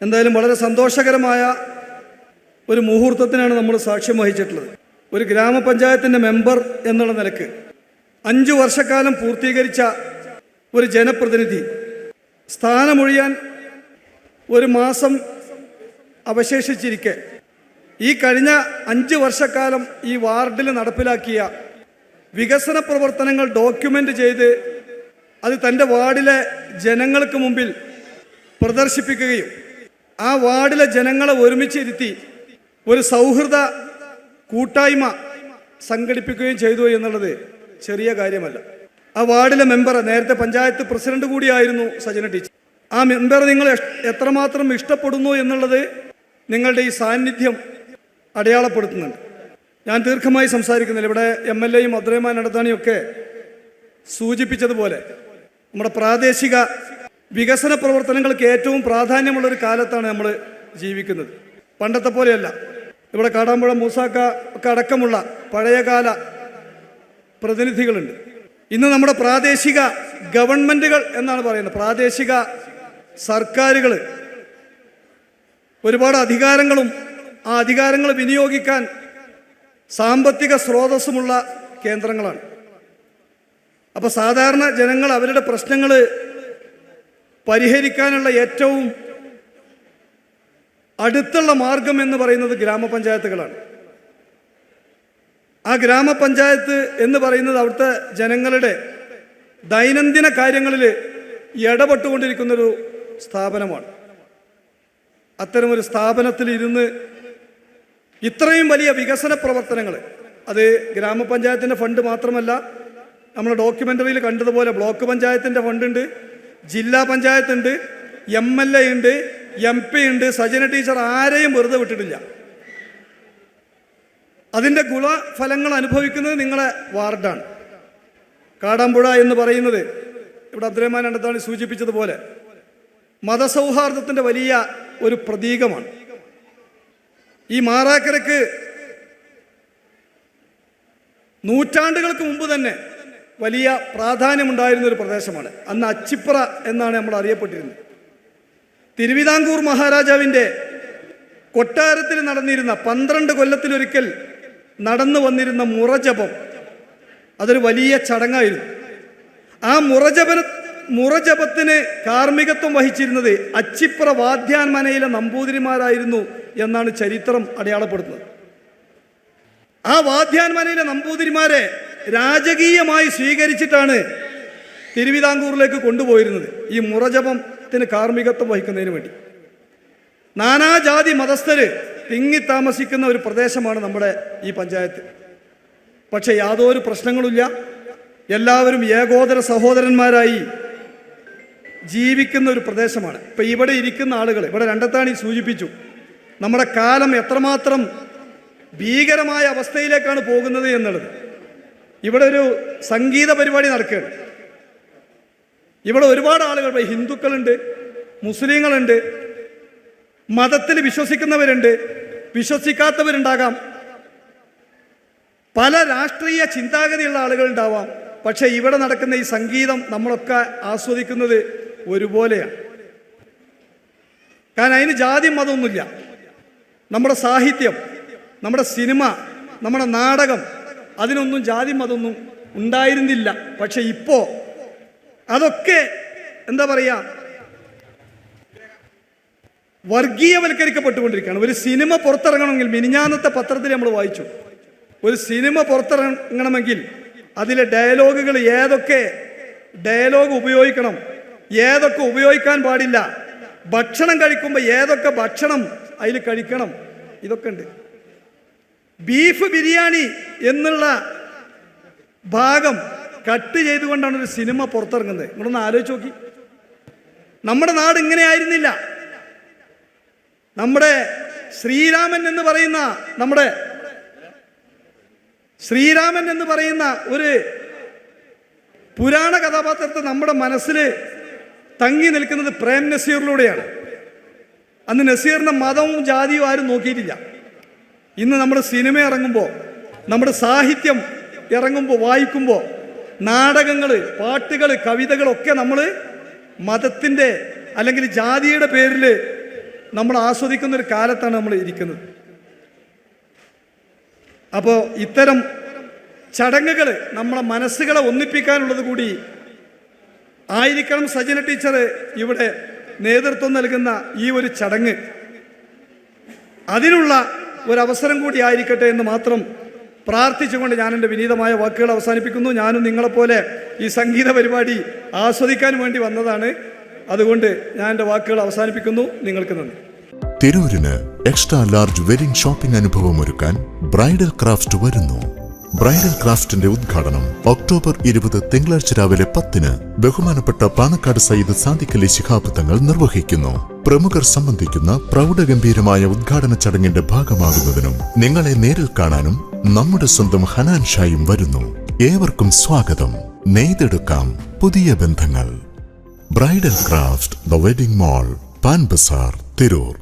എന്തായാലും വളരെ സന്തോഷകരമായ ഒരു മുഹൂർത്തത്തിനാണ് നമ്മൾ സാക്ഷ്യം വഹിച്ചിട്ടുള്ളത്. ഒരു ഗ്രാമപഞ്ചായത്തിന്റെ മെമ്പർ എന്നുള്ള നിലയ്ക്ക് അഞ്ചു വർഷക്കാലം പൂർത്തീകരിച്ച ഒരു ജനപ്രതിനിധി സ്ഥാനമൊഴിയാൻ ഒരു മാസം അവശേഷിച്ചിരിക്കെ. ഈ കഴിഞ്ഞ അഞ്ച് വർഷക്കാലം ഈ വാർഡിൽ നടപ്പിലാക്കിയ വികസന പ്രവർത്തനങ്ങൾ ഡോക്യുമെന്റ് ചെയ്ത് അത് തന്റെ വാർഡിലെ ജനങ്ങൾക്ക് മുമ്പിൽ പ്രദർശിപ്പിക്കുകയും ആ വാർഡിലെ ജനങ്ങളെ ഒരുമിച്ചിരുത്തി ഒരു സൗഹൃദ കൂട്ടായ്മ സംഘടിപ്പിക്കുകയും ചെയ്തു എന്നുള്ളത് ചെറിയ കാര്യമല്ല. ആ വാർഡിലെ മെമ്പർ നേരത്തെ പഞ്ചായത്ത് പ്രസിഡന്റ് കൂടിയായിരുന്നു സജന ടീച്ചർ. ആ മെമ്പർ നിങ്ങൾ എത്രമാത്രം ഇഷ്ടപ്പെടുന്നു എന്നുള്ളത് നിങ്ങളുടെ ഈ സാന്നിധ്യം അടയാളപ്പെടുത്തുന്നുണ്ട്. ഞാൻ ദീർഘമായി സംസാരിക്കുന്നില്ല. ഇവിടെ എം എൽ എയും അബ്ദുറഹ്മാൻ നടത്താണിയും ഒക്കെ സൂചിപ്പിച്ചതുപോലെ നമ്മുടെ പ്രാദേശിക വികസന പ്രവർത്തനങ്ങൾക്ക് ഏറ്റവും പ്രാധാന്യമുള്ള ഒരു കാലത്താണ് നമ്മൾ ജീവിക്കുന്നത്. പണ്ടത്തെ പോലെയല്ല. ഇവിടെ കാടാമ്പുഴ മൂസാക്ക ഒക്കെ അടക്കമുള്ള പഴയകാല പ്രതിനിധികളുണ്ട്. ഇന്ന് നമ്മുടെ പ്രാദേശിക ഗവൺമെന്റുകൾ എന്നാണ് പറയുന്നത്. പ്രാദേശിക സർക്കാരുകൾ ഒരുപാട് അധികാരങ്ങളും ആ അധികാരങ്ങൾ വിനിയോഗിക്കാൻ സാമ്പത്തിക സ്രോതസ്സുമുള്ള കേന്ദ്രങ്ങളാണ്. അപ്പോൾ സാധാരണ ജനങ്ങൾ അവരുടെ പ്രശ്നങ്ങൾ പരിഹരിക്കാനുള്ള ഏറ്റവും അടുത്തുള്ള മാർഗം എന്ന് പറയുന്നത് ഗ്രാമപഞ്ചായത്തുകളാണ്. ആ ഗ്രാമപഞ്ചായത്ത് എന്ന് പറയുന്നത് അവിടുത്തെ ജനങ്ങളുടെ ദൈനംദിന കാര്യങ്ങളിൽ ഇടപെട്ടുകൊണ്ടിരിക്കുന്നൊരു സ്ഥാപനമാണ്. അത്തരമൊരു സ്ഥാപനത്തിൽ ഇരുന്ന് ഇത്രയും വലിയ വികസന പ്രവർത്തനങ്ങൾ അത് ഗ്രാമപഞ്ചായത്തിന്റെ ഫണ്ട് മാത്രമല്ല നമ്മൾ ഡോക്യുമെന്ററിയിൽ കണ്ടതുപോലെ ബ്ലോക്ക് പഞ്ചായത്തിന്റെ ഫണ്ടുണ്ട് ജില്ലാ പഞ്ചായത്ത് ഉണ്ട് എം എൽ എ ഉണ്ട് എം പി ഉണ്ട് സജന ടീച്ചർ ആരെയും വെറുതെ വിട്ടിട്ടില്ല. അതിന്റെ ഗുണഫലങ്ങൾ അനുഭവിക്കുന്നത് നിങ്ങളെ വാർഡാണ്. കാടാമ്പുഴ എന്ന് പറയുന്നത് ഇവിടെ അബ്ദുറഹ്മാൻ അടുത്താണ് സൂചിപ്പിച്ചതുപോലെ മതസൗഹാർദ്ദത്തിന്റെ വലിയ ഒരു പ്രതീകമാണ്. ഈ മാറാക്കരക്ക് നൂറ്റാണ്ടുകൾക്ക് മുമ്പ് തന്നെ വലിയ പ്രാധാന്യമുണ്ടായിരുന്ന ഒരു പ്രദേശമാണ്. അന്ന് അച്ചിപ്ര എന്നാണ് നമ്മൾ അറിയപ്പെട്ടിരുന്നത്. തിരുവിതാംകൂർ മഹാരാജാവിന്റെ കൊട്ടാരത്തിൽ നടന്നിരുന്ന പന്ത്രണ്ട് കൊല്ലത്തിലൊരിക്കൽ നടന്നു വന്നിരുന്ന മുറജപം അതൊരു വലിയ ചടങ്ങായിരുന്നു. ആ മുറജപന മുറജപത്തിന് കാർമ്മികത്വം വഹിച്ചിരുന്നത് അച്ചിപ്ര വാദ്യാൻമനയിലെ നമ്പൂതിരിമാരായിരുന്നു എന്നാണ് ചരിത്രം അടയാളപ്പെടുത്തുന്നത്. ആ വാദ്യാൻമനയിലെ നമ്പൂതിരിമാരെ രാജകീയമായി സ്വീകരിച്ചിട്ടാണ് തിരുവിതാംകൂറിലേക്ക് കൊണ്ടുപോയിരുന്നത്. ഈ മുറജപത്തിന് കാർമ്മികത്വം വഹിക്കുന്നതിന് വേണ്ടി. നാനാജാതി മതസ്ഥര് തിങ്ങി താമസിക്കുന്ന ഒരു പ്രദേശമാണ് നമ്മുടെ ഈ പഞ്ചായത്ത്. പക്ഷേ യാതൊരു പ്രശ്നങ്ങളുമില്ല. എല്ലാവരും ഏകോദര സഹോദരന്മാരായി ജീവിക്കുന്ന ഒരു പ്രദേശമാണ്. ഇപ്പം ഇവിടെ ഇരിക്കുന്ന ആളുകൾ ഇവിടെ രണ്ടത്താണി സൂചിപ്പിച്ചു. നമ്മുടെ കാലം എത്രമാത്രം ഭീകരമായ അവസ്ഥയിലേക്കാണ് പോകുന്നത് എന്നുള്ളത്. ഇവിടെ ഒരു സംഗീത പരിപാടി നടക്കുകയാണ്. ഇവിടെ ഒരുപാട് ആളുകൾ ഹിന്ദുക്കളുണ്ട് മുസ്ലിങ്ങളുണ്ട് മതത്തിൽ വിശ്വസിക്കുന്നവരുണ്ട് വിശ്വസിക്കാത്തവരുണ്ടാകാം. പല രാഷ്ട്രീയ ചിന്താഗതിയുള്ള ആളുകൾ ഉണ്ടാവാം. പക്ഷേ ഇവിടെ നടക്കുന്ന ഈ സംഗീതം നമ്മളൊക്കെ ആസ്വദിക്കുന്നത് ഒരുപോലെയാണ്. കാരണം അതിന് ജാതി മതമൊന്നുമില്ല. നമ്മുടെ സാഹിത്യം നമ്മുടെ സിനിമ നമ്മുടെ നാടകം അതിനൊന്നും ജാതി മതമൊന്നും ഉണ്ടായിരുന്നില്ല. പക്ഷെ ഇപ്പോ അതൊക്കെ എന്താ പറയുക വർഗീയവൽക്കരിക്കപ്പെട്ടുകൊണ്ടിരിക്കുകയാണ്. ഒരു സിനിമ പുറത്തിറങ്ങണമെങ്കിൽ മിനിഞ്ഞാന്നത്തെ പത്രത്തിൽ നമ്മൾ വായിച്ചു. ഒരു സിനിമ പുറത്തിറങ്ങണമെങ്കിൽ അതിലെ ഡയലോഗുകൾ ഏതൊക്കെ ഡയലോഗ് ഉപയോഗിക്കണം ഏതൊക്കെ ഉപയോഗിക്കാൻ പാടില്ല ഭക്ഷണം കഴിക്കുമ്പോൾ ഏതൊക്കെ ഭക്ഷണം അതിൽ കഴിക്കണം ഇതൊക്കെ ഉണ്ട്. ബീഫ് ബിരിയാണി എന്നുള്ള ഭാഗം കട്ട് ചെയ്തുകൊണ്ടാണ് ഒരു സിനിമ പുറത്തിറങ്ങുന്നത്. നിങ്ങളൊന്ന് ആലോചിച്ച് നോക്കി. നമ്മുടെ നാട് ഇങ്ങനെ ആയിരുന്നില്ല. നമ്മുടെ ശ്രീരാമൻ എന്ന് പറയുന്ന നമ്മുടെ ശ്രീരാമൻ എന്ന് പറയുന്ന ഒരു പുരാണ കഥാപാത്രത്തെ നമ്മുടെ മനസ്സിൽ തങ്ങി നിൽക്കുന്നത് പ്രേം നസീറിലൂടെയാണ്. അന്ന് നസീറിന്റെ മതവും ജാതിയും ആരും നോക്കിയിട്ടില്ല. ഇന്ന് നമ്മുടെ സിനിമ ഇറങ്ങുമ്പോൾ നമ്മുടെ സാഹിത്യം ഇറങ്ങുമ്പോൾ വായിക്കുമ്പോൾ നാടകങ്ങൾ പാട്ടുകൾ കവിതകളൊക്കെ നമ്മൾ മതത്തിന്റെ അല്ലെങ്കിൽ ജാതിയുടെ പേരിൽ നമ്മൾ ആസ്വദിക്കുന്ന ഒരു കാലത്താണ് നമ്മൾ ഇരിക്കുന്നത്. അപ്പോൾ ഇത്തരം ചടങ്ങുകൾ നമ്മളെ മനസ്സുകളെ ഒന്നിപ്പിക്കാനുള്ളത് കൂടി ആയിരിക്കണം സജന ടീച്ചർ ഇവിടെ നേതൃത്വം നൽകുന്ന ഈ ഒരു ചടങ്ങ്. അതിനുള്ള ഒരവസരം കൂടി ആയിരിക്കട്ടെ എന്ന് മാത്രം പ്രാർത്ഥിച്ചുകൊണ്ട് ഞാൻ എന്റെ വിനീതമായ വാക്കുകൾ അവസാനിപ്പിക്കുന്നു. ഞാനും നിങ്ങളെപ്പോലെ ഈ സംഗീത പരിപാടി ആസ്വദിക്കാൻ വേണ്ടി വന്നതാണ്. അതുകൊണ്ട് ഞാൻ എന്റെ വാക്കുകൾ അവസാനിപ്പിക്കുന്നു. നിങ്ങൾക്ക് നന്ദി. തിരൂരിന് എക്സ്ട്രാ ലാർജ് വെഡിംഗ് ഷോപ്പിംഗ് അനുഭവം ഒരുക്കാൻ ബ്രൈഡൽ ക്രാഫ്റ്റ് വരുന്നു. ബ്രൈഡൽ ക്രാഫ്റ്റിന്റെ ഉദ്ഘാടനം ഒക്ടോബർ ഇരുപത് തിങ്കളാഴ്ച രാവിലെ പത്തിന് ബഹുമാനപ്പെട്ട പാണക്കാട് സയ്യിദ് സാദിഖലി ശിഹാബ് തങ്ങൾ നിർവഹിക്കുന്നു. പ്രമുഖർ സംബന്ധിക്കുന്ന പ്രൗഢഗംഭീരമായ ഉദ്ഘാടന ചടങ്ങിന്റെ ഭാഗമാകുന്നതിനും നിങ്ങളെ നേരിൽ കാണാനും നമ്മുടെ സ്വന്തം ഹനാൻ ഷായും വരുന്നു. ഏവർക്കും സ്വാഗതം. നെയ്തെടുക്കാം പുതിയ ബന്ധങ്ങൾ. Bridal craft the wedding mall Pan Bazar Tirur.